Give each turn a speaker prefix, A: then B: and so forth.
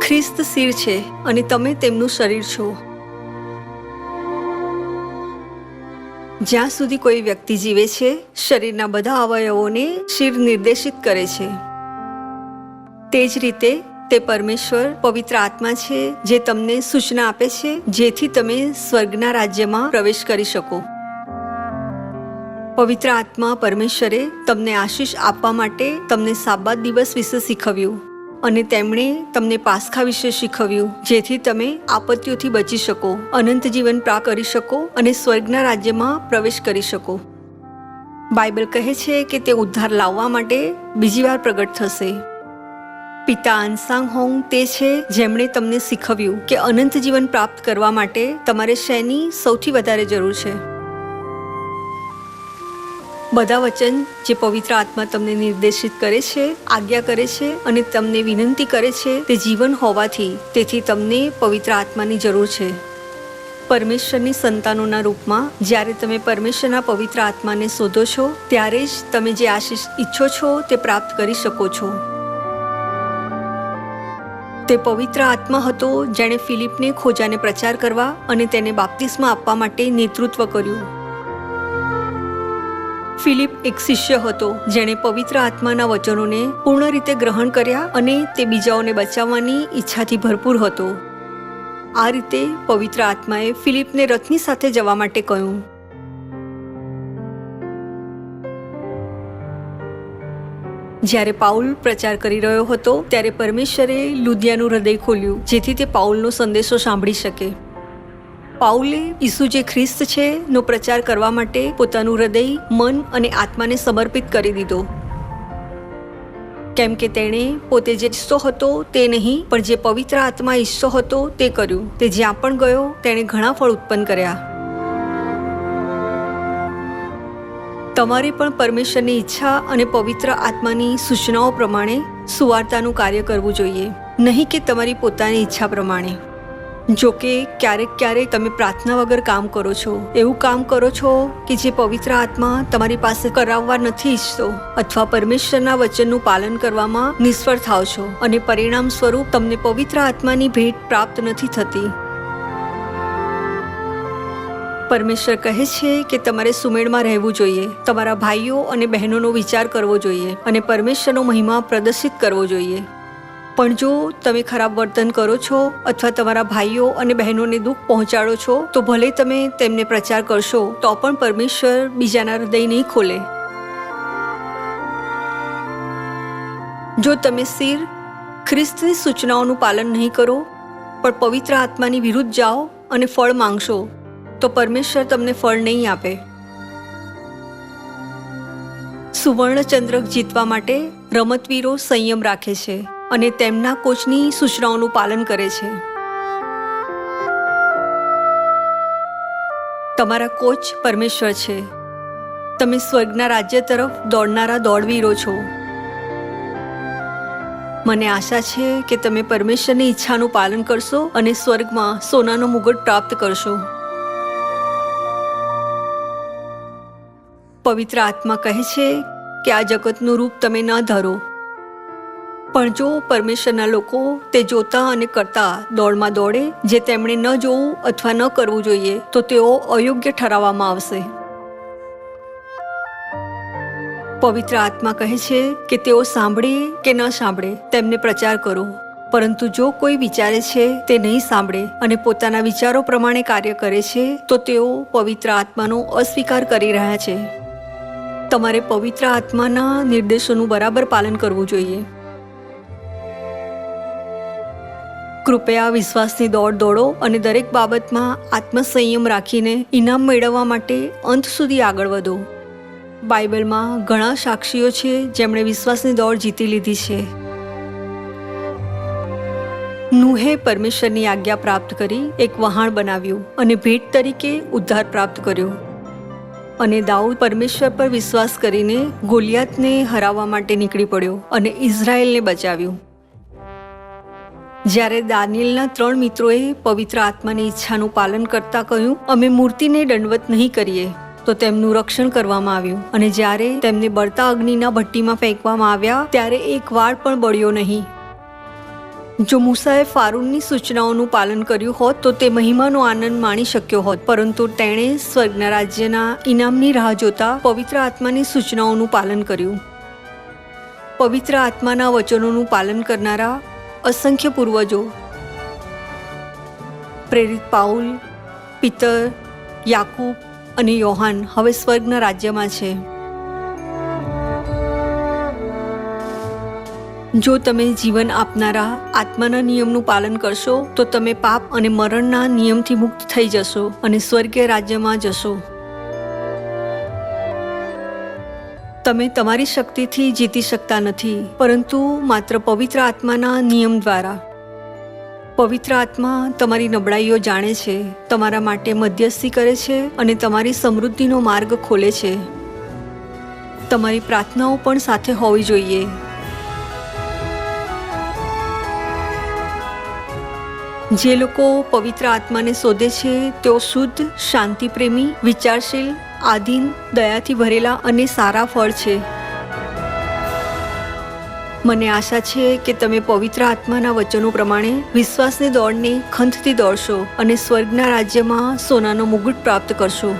A: ખ્રિસ્ત શિર છે અને તમે તેમનું શરીર છો. જ્યાં સુધી કોઈ વ્યક્તિ જીવે છે, શરીરના બધા અવયવોને શિર નિર્દેશિત કરે છે. તે જ રીતે તે પરમેશ્વર પવિત્ર આત્મા છે, જે તમને સૂચના આપે છે, જેથી તમે સ્વર્ગના રાજ્યમાં પ્રવેશ કરી શકો. પવિત્ર આત્મા પરમેશ્વરે તમને આશીષ આપવા માટે તમને સાબાત દિવસ વિશે શીખવ્યું અને તેમણે તમને પાસખા વિશે શીખવ્યું, જેથી તમે આપત્તિઓથી બચી શકો, અનંત જીવન પ્રાપ્ત કરી શકો અને સ્વર્ગના રાજ્યમાં પ્રવેશ કરી શકો. બાઇબલ કહે છે કે તે ઉદ્ધાર લાવવા માટે બીજી વાર પ્રગટ થશે. પિતા અનસાંગ હોંગ તે છે જેમણે તમને શીખવ્યું કે અનંત જીવન પ્રાપ્ત કરવા માટે તમારે શેની સૌથી વધારે જરૂર છે. બધા વચન જે પવિત્ર આત્મા તમને નિર્દેશિત કરે છે, આજ્ઞા કરે છે અને તમને વિનંતી કરે છે તે જીવન હોવાથી તેથી તમને પવિત્ર આત્માની જરૂર છે. પરમેશ્વરની સંતાનોના રૂપમાં જ્યારે તમે પરમેશ્વરના પવિત્ર આત્માને શોધો છો, ત્યારે જ તમે જે આશીષ ઈચ્છો છો તે પ્રાપ્ત કરી શકો છો. તે પવિત્ર આત્મા હતો જેણે ફિલિપને ખોજાને પ્રચાર કરવા અને તેને બાપ્તિસ્મા આપવા માટે નેતૃત્વ કર્યું. ફિલિપ એક શિષ્ય હતો. જેણે પવિત્ર આત્માના વચનોને પૂર્ણ રીતે ગ્રહણ કર્યા અને તે બીજાઓને બચાવવાની ઈચ્છાથી ભરપૂર હતો. આ રીતે પવિત્ર આત્માએ ફિલિપને રથની સાથે જવા માટે કહ્યું. જ્યારે પાઉલ પ્રચાર કરી રહ્યો હતો, ત્યારે પરમેશ્વરે લુધિયાનું હૃદય ખોલ્યું, જેથી તે પાઉલનો સંદેશો સાંભળી શકે. પાઉલે ઈસુ જે ખ્રિસ્ત છે, નો પ્રચાર કરવા માટે પોતાનું હૃદય, મન અને આત્માને સમર્પિત કરી દીધો. કેમ કે તેણે પોતે જે ઈચ્છતો હતો તે નહીં, પણ જે પવિત્ર આત્મા ઈચ્છતો હતો તે કર્યું. તે જ્યાં પણ ગયો, તેણે ઘણા ફળ ઉત્પન્ન કર્યા. તમારે પણ પરમેશ્વરની ઈચ્છા અને પવિત્ર આત્માની સૂચનાઓ પ્રમાણે સુવાર્તાનું કાર્ય કરવું જોઈએ. નહીં કે તમારી પોતાની ઈચ્છા પ્રમાણે. જો કે ક્યારેક ક્યારેક તમે પ્રાર્થના વગર કામ કરો છો. એવું કામ કરો છો કે જે પવિત્ર આત્મા તમારી પાસે કરાવવા નથી ઈચ્છતો અથવા પરમેશ્વરના વચનનું પાલન કરવામાં નિષ્ફળ થાવ છો અને પરિણામ સ્વરૂપ તમને પવિત્ર આત્માની ભેટ પ્રાપ્ત નથી થતી. પરમેશ્વર કહે છે કે તમારે સુમેળમાં રહેવું જોઈએ. તમારા ભાઈઓ અને બહેનોનો વિચાર કરવો જોઈએ અને પરમેશ્વરનો મહિમા પ્રદર્શિત કરવો જોઈએ. પણ જો તમે ખરાબ વર્તન કરો છો અથવા તમારા ભાઈઓ અને બહેનોને દુઃખ પહોંચાડો છો, તો ભલે તમે તેમને પ્રચાર કરશો, તો પણ પરમેશ્વર બીજાના હૃદય નહીં ખોલે. જો તમે સિર ખ્રિસ્તની સૂચનાઓનું પાલન નહીં કરો, પણ પવિત્ર આત્માની વિરુદ્ધ જાઓ અને ફળ માંગશો, તો પરમેશ્વર તમને ફળ નહીં આપે. સુવર્ણ ચંદ્રક જીતવા માટે રમતવીરો સંયમ રાખે છે. અને તેમના કોચની સૂચનાઓનું પાલન કરે છે. તમારા કોચ પરમેશ્વર છે. તમે સ્વર્ગના રાજ્ય તરફ દોડનારા દોડવીરો છો. મને આશા છે કે તમે પરમેશ્વરની ઈચ્છાનું પાલન કરશો અને સ્વર્ગમાં સોનાનો મુગટ પ્રાપ્ત કરશો. પવિત્ર આત્મા કહે છે કે આ જગતનું રૂપ તમે ન ધરો. પણ જો પરમેશ્વરના લોકો તે જોતા અને કરતા દોડમાં દોડે, જે તેમણે ન જોવું અથવા ન કરવું જોઈએ, તો તેઓ અયોગ્ય ઠરાવવામાં આવશે. પવિત્ર આત્મા કહે છે કે તેઓ સાંભળે કે ન સાંભળે, તેમને પ્રચાર કરો. પરંતુ જો કોઈ વિચારે છે તે નહીં સાંભળે અને પોતાના વિચારો પ્રમાણે કાર્ય કરે છે, તો તેઓ પવિત્ર આત્માનો અસ્વીકાર કરી રહ્યા છે. તમારે પવિત્ર આત્માના નિર્દેશોનું બરાબર પાલન કરવું જોઈએ. કૃપયા વિશ્વાસની દોડ દોડો અને દરેક બાબતમાં આત્મસંયમ રાખીને ઇનામ મેળવવા માટે અંત સુધી આગળ વધો. બાઇબલમાં ઘણા સાક્ષીઓ છે જેમણે વિશ્વાસની દોડ જીતી લીધી છે. નુહે પરમેશ્વરની આજ્ઞા પ્રાપ્ત કરી, એક વહાણ બનાવ્યું અને ભેટ તરીકે ઉદ્ધાર પ્રાપ્ત કર્યો. અને દાઉદ પરમેશ્વર પર વિશ્વાસ કરીને ગોલિયાતને હરાવવા માટે નીકળી પડ્યો અને ઇઝરાયલને બચાવ્યું. જ્યારે દાનિયલના ત્રણ મિત્રોએ પવિત્ર આત્માની ઈચ્છાનું પાલન કરતા કહ્યું, અમે મૂર્તિને દંડવત નહીં કરીએ, તો તેમનું રક્ષણ કરવામાં આવ્યું. અને જ્યારે તેમને બળતા અગ્નિના ભઠ્ઠીમાં ફેંકવામાં આવ્યા, ત્યારે એક વાળ પણ બળ્યો નહીં. જો મૂસાએ ફારૂનની સૂચનાઓનું પાલન કર્યું હોત, તો તે મહિમાનો આનંદ માણી શક્યો હોત. પરંતુ તેણે સ્વર્ગના રાજ્યના ઇનામની રાહ જોતા પવિત્ર આત્માની સૂચનાઓનું પાલન કર્યું. પવિત્ર આત્માના વચનોનું પાલન કરનારા અસંખ્ય પૂર્વજો પ્રેરિત પાઉલ પિતર યાકૂબ અને યોહાન હવે સ્વર્ગના રાજ્યમાં છે જો તમે જીવન આપનારા આત્માના નિયમનું પાલન કરશો તો તમે પાપ અને મરણના નિયમથી મુક્ત થઈ જશો અને સ્વર્ગીય રાજ્યમાં જશો તમે તમારી શક્તિથી જીતી શકતા નથી, પરંતુ માત્ર પવિત્ર આત્માના નિયમ દ્વારા. પવિત્ર આત્મા તમારી નબળાઈઓ જાણે છે, તમારા માટે મધ્યસ્થી કરે છે અને તમારી સમૃદ્ધિનો માર્ગ ખોલે છે. તમારી પ્રાર્થનાઓ પણ સાથે હોવી જોઈએ. જે લોકો પવિત્ર આત્માને શોધે છે, તેઓ શુદ્ધ, શાંતિપ્રેમી, વિચારશીલ આધીન દયાથી ભરેલા અને સારા ફળ છે. મને આશા છે કે તમે પવિત્ર આત્માના વચનો પ્રમાણે વિશ્વાસની દોડને ખંતથી દોડશો અને સ્વર્ગના રાજ્યમાં સોનાનો મુગુટ પ્રાપ્ત કરશો.